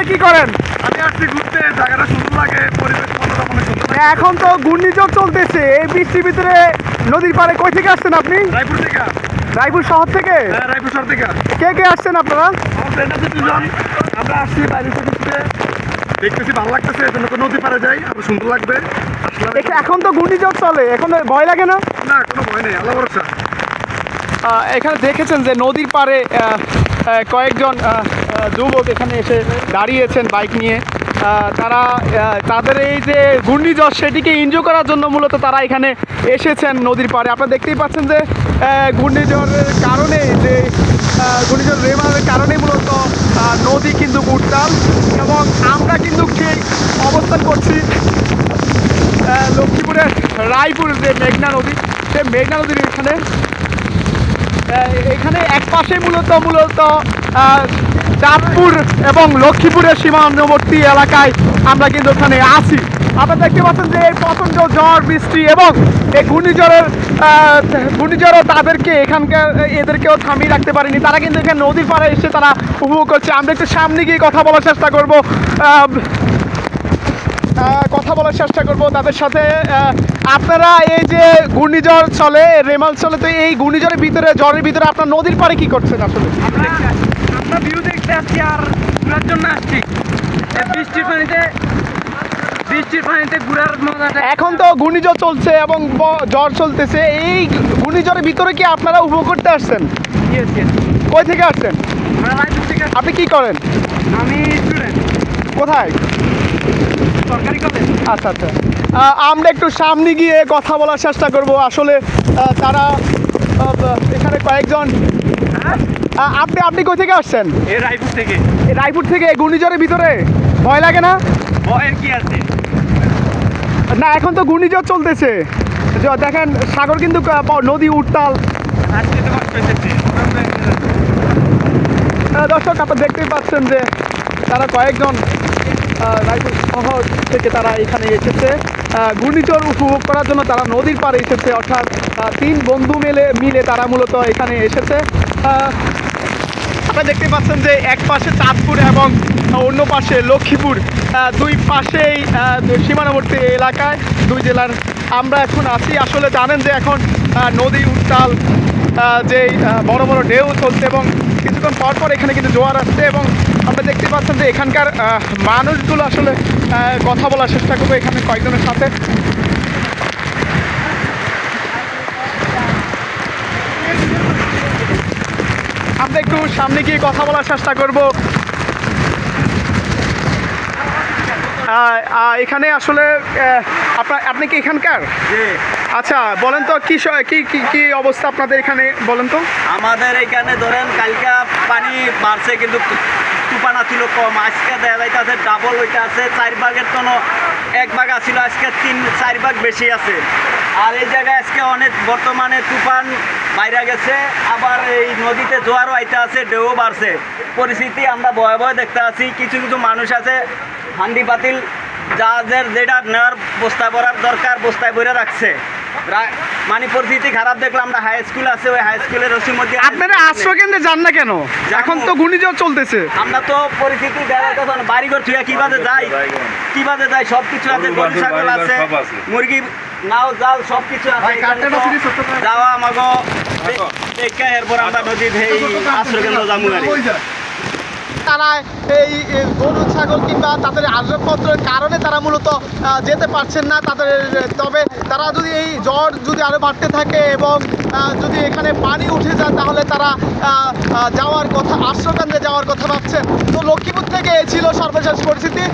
পারে কি করেন? আমি আসছি ঘুরতে জায়গাটা সুন্দর লাগে পরিবেশ সুন্দর এখন তো ঘূর্ণিঝড় চলতেছে। এই বৃষ্টির ভিতরে নদীর পাড়ে কই থেকে আসছেন আপনি? রায়পুর থেকে। রায়পুর শহর থেকে? হ্যাঁ রায়পুর শহর থেকে। কে কে আসছেন আপনারা? আমার ফ্রেন্ড আছে দুজন। আমরা আসছি বাইরে থেকে ঘুরতে। দেখতেছি ভালো লাগতেছে এজন্য তো নদী পাড়ে যাই আরও সুন্দর লাগবে। এখন তো ঘূর্ণিঝড় চলে এখন ভয় লাগে না? না কোনো ভয় নেই আল্লাহ ভরসা। এখানে দেখেছেন যে নদীর পাড়ে কয়েকজন যুবক এখানে এসে দাঁড়িয়েছেন বাইক নিয়ে। তারা তাদের এই যে ঘূর্ণিঝড় সেটিকে এনজয় করার জন্য মূলত তারা এখানে এসেছেন নদীর পাড়ে। আপনারা দেখতেই পাচ্ছেন যে ঘূর্ণিঝড়ের কারণে যে ঘূর্ণিঝড় রেমালের কারণে মূলত নদী কিন্তু উত্তাল এবং আমরা কিন্তু সেই অবস্থান করছি লক্ষ্মীপুরের রায়পুর যে মেঘনা নদী। সেই মেঘনা নদীর এখানে এখানে এক পাশে মূলত মূলত চাঁদপুর এবং লক্ষ্মীপুরের সীমান্তবর্তী এলাকায় আমরা কিন্তু ওখানে আছি। আপনারা দেখতে পাচ্ছেন যে এই প্রচণ্ড ঝড়, বৃষ্টি এবং এই ঘূর্ণিঝড়ের ঘূর্ণিঝড়ও তাদেরকে এখানকার, এদেরকেও থামিয়ে রাখতে পারেনি। তারা কিন্তু এখানে নদীর পাড়ে এসে তারা উপভোগ করছে। আমরা একটু সামনে গিয়ে কথা বলার চেষ্টা করব। কথা বলার চেষ্টা করব তাদের সাথে। আপনারা এই যে ঘূর্ণিঝড় চলে রেমাল চলে তো এই ঘূর্ণিঝড়ের ভিতরে ঝড়ের ভিতরে আপনার নদীর পাড়ে কি করছেন আসলে? আমরা ভিউ দেখতে আসছি আর ঘোরার জন্য আসছি। বৃষ্টির পানিতে বৃষ্টির পানিতে ঘোরার মজাটা এখন তো ঘূর্ণিঝড় চলছে এবং ঝড় চলতেছে। এই ঘূর্ণিঝড়ের ভিতরে কি আপনারা উপভোগ করতে আসছেন? কই থেকে আসছেন? আপনি কি করেন? আমি স্টুডেন্ট কোথায়? সরকারি কলেজ আচ্ছা আচ্ছা। আমরা একটু সামনে গিয়ে কথা বলার চেষ্টা করব। আসলে তারা এখানে কয়েকজন আপনি আপনি কই থেকে আসছেন? এ রায়পুর থেকে। এই রায়পুর থেকে ঘূর্ণিঝড়ের ভিতরে? ভয় লাগে না? ভয়ের কি আছে? না এখন তো ঘূর্ণিঝড় চলতেছে। দেখেন সাগর কিন্তু নদী উত্তাল। দর্শক আপনারা দেখতেই পাচ্ছেন যে তারা কয়েকজন রায়পুর শহর থেকে তারা এখানে এসেছে। ঘূর্ণিঝড় উপভোগ করার জন্য তারা নদীর পাড়ে এসেছে, অর্থাৎ তিন বন্ধু মিলে মিলে তারা মূলত এখানে এসেছে। আপনারা দেখতে পাচ্ছেন যে এক পাশে চাঁদপুর এবং অন্য পাশে লক্ষ্মীপুর দুই পাশেই সীমানাবর্তী এলাকায়, দুই জেলার আমরা এখন আছি। আসলে জানেন যে এখন নদী উত্তাল যে বড় বড় ঢেউ চলছে এবং কিছুক্ষণ পর পর এখানে কিন্তু জোয়ার আসছে এবং আমরা দেখতে পাচ্ছেন যে এখানকার মানুষগুলো আসলে কথা বলার চেষ্টা করব এখানে কয়েকজনের সাথে। আমরা একটু সামনে গিয়ে কথা বলার চেষ্টা করব। এখানে আসলে আপনার আপনি কি এখানকার? আচ্ছা বলেন তো কি কি কি অবস্থা আপনাদের এখানে বলেন তো। আমাদের এখানে ধরেন কালকা পানি বাড়ছে, কিন্তু তুফানা ছিল কম। আজকে দেখা যাইতেছে ডাবল ওইটা আছে, চার ভাগের কোনো এক ভাগ আছিল, আজকে তিন, চার ভাগ বেশি আছে। আর এই জায়গায় আজকে অনেক বর্তমানে তুফান বাইরে গেছে, আবার এই নদীতে জোয়ারও আইতে আছে ঢেউ বাড়ছে। পরিস্থিতি আমরা ভয়ে ভয়ে দেখতে আছি, কিছু কিছু মানুষ আছে, হান্ডি পাতিল যাদের যেটা নেওয়ার বস্তায় ভরার দরকার, বস্তায় ভরে রাখছে। মানে পরিস্থিতি খারাপ দেখলাম আমরা হাই স্কুল আছে ওই হাই স্কুলের রসির মধ্যে আপনারা আশ্রয় কেন্দ্রে যান না কেন? এখন তো ঘূর্ণিঝড় চলতেছে। আমরা তো পরিস্থিতি দেখা তখন বাড়িঘর থুয়া কীভাবে যাই কীভাবে যাই সব কিছু আছে গরু ছাগল আছে মুরগি নাও জাল সব কিছু আছে। যাওয়া আমাকে এরপর আমরা নদীর আশ্রয় কেন্দ্র যাব। তারা এই গরু, ছাগল কিংবা তাদের আসবাবপত্রের কারণে তারা মূলত যেতে পারছেন না তাদের, তবে তারা যদি এই জ্বর যদি আরও বাড়তে থাকে এবং যদি এখানে পানি উঠে যায় তাহলে তারা যাওয়ার কথা আশ্রয়কেন্দ্রে যাওয়ার কথা ভাবছেন। তো লক্ষ্মীপুর থেকে ছিল সর্বশেষ পরিস্থিতি।